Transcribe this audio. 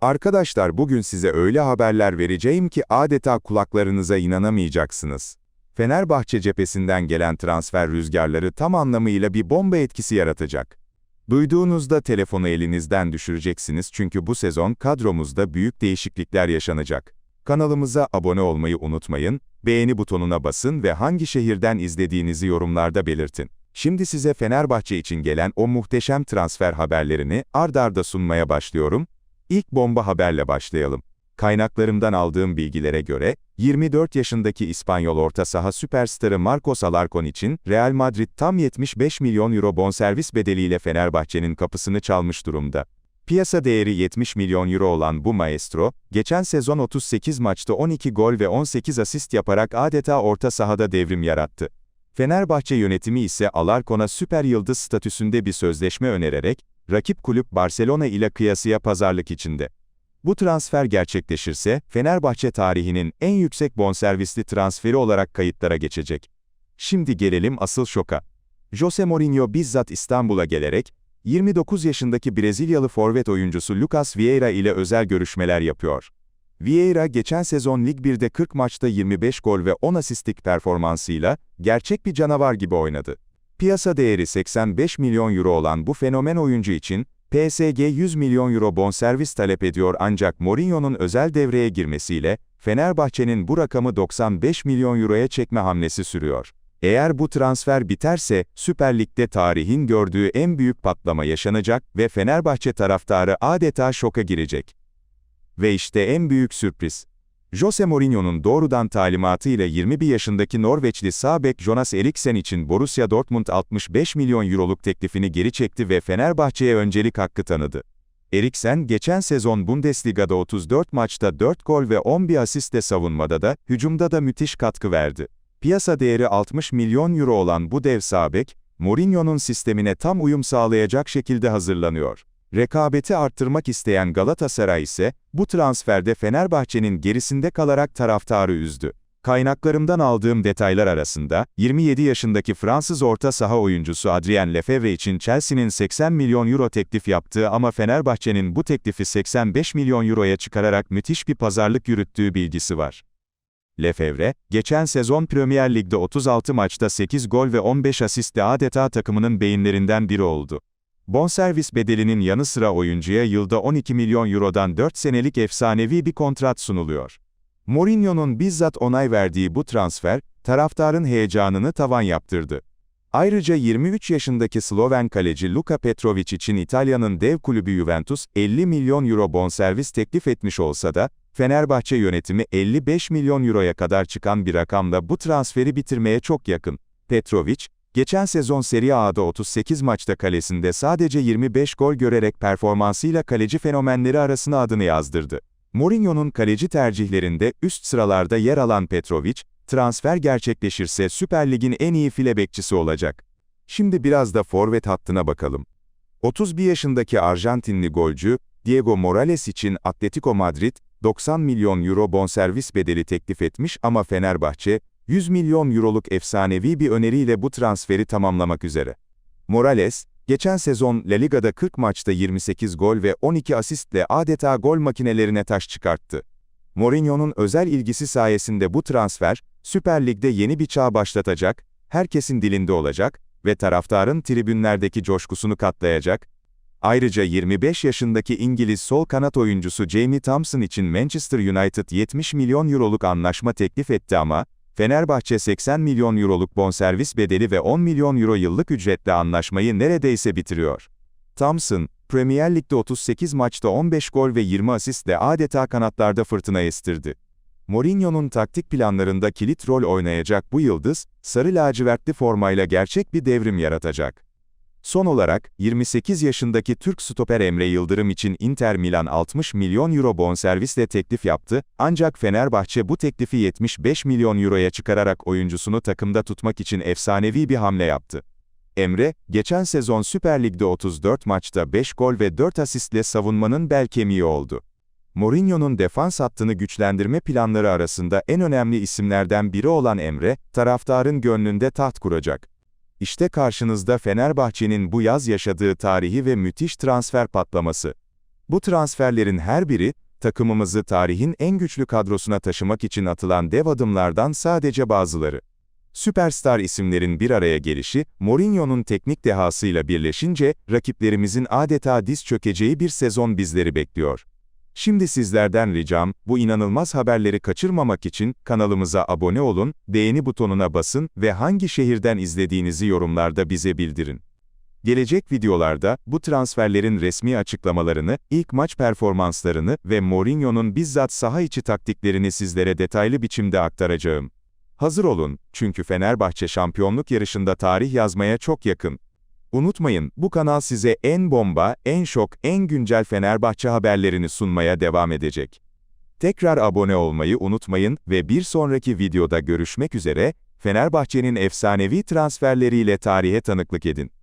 Arkadaşlar bugün size öyle haberler vereceğim ki adeta kulaklarınıza inanamayacaksınız. Fenerbahçe cephesinden gelen transfer rüzgarları tam anlamıyla bir bomba etkisi yaratacak. Duyduğunuzda telefonu elinizden düşüreceksiniz çünkü bu sezon kadromuzda büyük değişiklikler yaşanacak. Kanalımıza abone olmayı unutmayın, beğeni butonuna basın ve hangi şehirden izlediğinizi yorumlarda belirtin. Şimdi size Fenerbahçe için gelen o muhteşem transfer haberlerini ard arda sunmaya başlıyorum. İlk bomba haberle başlayalım. Kaynaklarımdan aldığım bilgilere göre, 24 yaşındaki İspanyol orta saha süperstarı Marcos Alarcon için Real Madrid tam 75 milyon euro bonservis bedeliyle Fenerbahçe'nin kapısını çalmış durumda. Piyasa değeri 70 milyon euro olan bu maestro, geçen sezon 38 maçta 12 gol ve 18 asist yaparak adeta orta sahada devrim yarattı. Fenerbahçe yönetimi ise Alarcon'a süper yıldız statüsünde bir sözleşme önererek, rakip kulüp Barcelona ile kıyasıya pazarlık içinde. Bu transfer gerçekleşirse, Fenerbahçe tarihinin en yüksek bonservisli transferi olarak kayıtlara geçecek. Şimdi gelelim asıl şoka. Jose Mourinho bizzat İstanbul'a gelerek, 29 yaşındaki Brezilyalı forvet oyuncusu Lucas Vieira ile özel görüşmeler yapıyor. Vieira geçen sezon Lig 1'de 40 maçta 25 gol ve 10 asistlik performansıyla, gerçek bir canavar gibi oynadı. Piyasa değeri 85 milyon euro olan bu fenomen oyuncu için, PSG 100 milyon euro bonservis talep ediyor ancak Mourinho'nun özel devreye girmesiyle, Fenerbahçe'nin bu rakamı 95 milyon euroya çekme hamlesi sürüyor. Eğer bu transfer biterse, Süper Lig'de tarihin gördüğü en büyük patlama yaşanacak ve Fenerbahçe taraftarı adeta şoka girecek. Ve işte en büyük sürpriz. Jose Mourinho'nun doğrudan talimatıyla 21 yaşındaki Norveçli sağ bek Jonas Eriksen için Borussia Dortmund 65 milyon euroluk teklifini geri çekti ve Fenerbahçe'ye öncelik hakkı tanıdı. Eriksen, geçen sezon Bundesliga'da 34 maçta 4 gol ve 11 asistle savunmada da, hücumda da müthiş katkı verdi. Piyasa değeri 60 milyon euro olan bu dev sağ bek, Mourinho'nun sistemine tam uyum sağlayacak şekilde hazırlanıyor. Rekabeti arttırmak isteyen Galatasaray ise, bu transferde Fenerbahçe'nin gerisinde kalarak taraftarı üzdü. Kaynaklarımdan aldığım detaylar arasında, 27 yaşındaki Fransız orta saha oyuncusu Adrien Lefebvre için Chelsea'nin 80 milyon euro teklif yaptığı ama Fenerbahçe'nin bu teklifi 85 milyon euroya çıkararak müthiş bir pazarlık yürüttüğü bilgisi var. Lefebvre, geçen sezon Premier Lig'de 36 maçta 8 gol ve 15 asistle adeta takımının beyinlerinden biri oldu. Bonservis bedelinin yanı sıra oyuncuya yılda 12 milyon eurodan 4 senelik efsanevi bir kontrat sunuluyor. Mourinho'nun bizzat onay verdiği bu transfer, taraftarın heyecanını tavan yaptırdı. Ayrıca 23 yaşındaki Sloven kaleci Luka Petrovic için İtalya'nın dev kulübü Juventus, 50 milyon euro bonservis teklif etmiş olsa da, Fenerbahçe yönetimi 55 milyon euroya kadar çıkan bir rakamla bu transferi bitirmeye çok yakın. Petrovic, geçen sezon Serie A'da 38 maçta kalesinde sadece 25 gol görerek performansıyla kaleci fenomenleri arasına adını yazdırdı. Mourinho'nun kaleci tercihlerinde üst sıralarda yer alan Petrovic, transfer gerçekleşirse Süper Lig'in en iyi file bekçisi olacak. Şimdi biraz da forvet hattına bakalım. 31 yaşındaki Arjantinli golcü, Diego Morales için Atletico Madrid, 90 milyon euro bonservis bedeli teklif etmiş ama Fenerbahçe, 100 milyon euroluk efsanevi bir öneriyle bu transferi tamamlamak üzere. Morales, geçen sezon La Liga'da 40 maçta 28 gol ve 12 asistle adeta gol makinelerine taş çıkarttı. Mourinho'nun özel ilgisi sayesinde bu transfer, Süper Lig'de yeni bir çağ başlatacak, herkesin dilinde olacak ve taraftarın tribünlerdeki coşkusunu katlayacak. Ayrıca 25 yaşındaki İngiliz sol kanat oyuncusu Jamie Thompson için Manchester United 70 milyon euroluk anlaşma teklif etti ama, Fenerbahçe 80 milyon euroluk bonservis bedeli ve 10 milyon euro yıllık ücretle anlaşmayı neredeyse bitiriyor. Thompson, Premier Lig'de 38 maçta 15 gol ve 20 asistle adeta kanatlarda fırtına estirdi. Mourinho'nun taktik planlarında kilit rol oynayacak bu yıldız, sarı lacivertli formayla gerçek bir devrim yaratacak. Son olarak, 28 yaşındaki Türk stoper Emre Yıldırım için Inter Milan 60 milyon euro bonservisle teklif yaptı, ancak Fenerbahçe bu teklifi 75 milyon euroya çıkararak oyuncusunu takımda tutmak için efsanevi bir hamle yaptı. Emre, geçen sezon Süper Lig'de 34 maçta 5 gol ve 4 asistle savunmanın bel kemiği oldu. Mourinho'nun defans hattını güçlendirme planları arasında en önemli isimlerden biri olan Emre, taraftarın gönlünde taht kuracak. İşte karşınızda Fenerbahçe'nin bu yaz yaşadığı tarihi ve müthiş transfer patlaması. Bu transferlerin her biri, takımımızı tarihin en güçlü kadrosuna taşımak için atılan dev adımlardan sadece bazıları. Süperstar isimlerin bir araya gelişi, Mourinho'nun teknik dehasıyla birleşince, rakiplerimizin adeta diz çökeceği bir sezon bizleri bekliyor. Şimdi sizlerden ricam, bu inanılmaz haberleri kaçırmamak için kanalımıza abone olun, beğeni butonuna basın ve hangi şehirden izlediğinizi yorumlarda bize bildirin. Gelecek videolarda bu transferlerin resmi açıklamalarını, ilk maç performanslarını ve Mourinho'nun bizzat saha içi taktiklerini sizlere detaylı biçimde aktaracağım. Hazır olun, çünkü Fenerbahçe şampiyonluk yarışında tarih yazmaya çok yakın. Unutmayın, bu kanal size en bomba, en şok, en güncel Fenerbahçe haberlerini sunmaya devam edecek. Tekrar abone olmayı unutmayın ve bir sonraki videoda görüşmek üzere, Fenerbahçe'nin efsanevi transferleriyle tarihe tanıklık edin.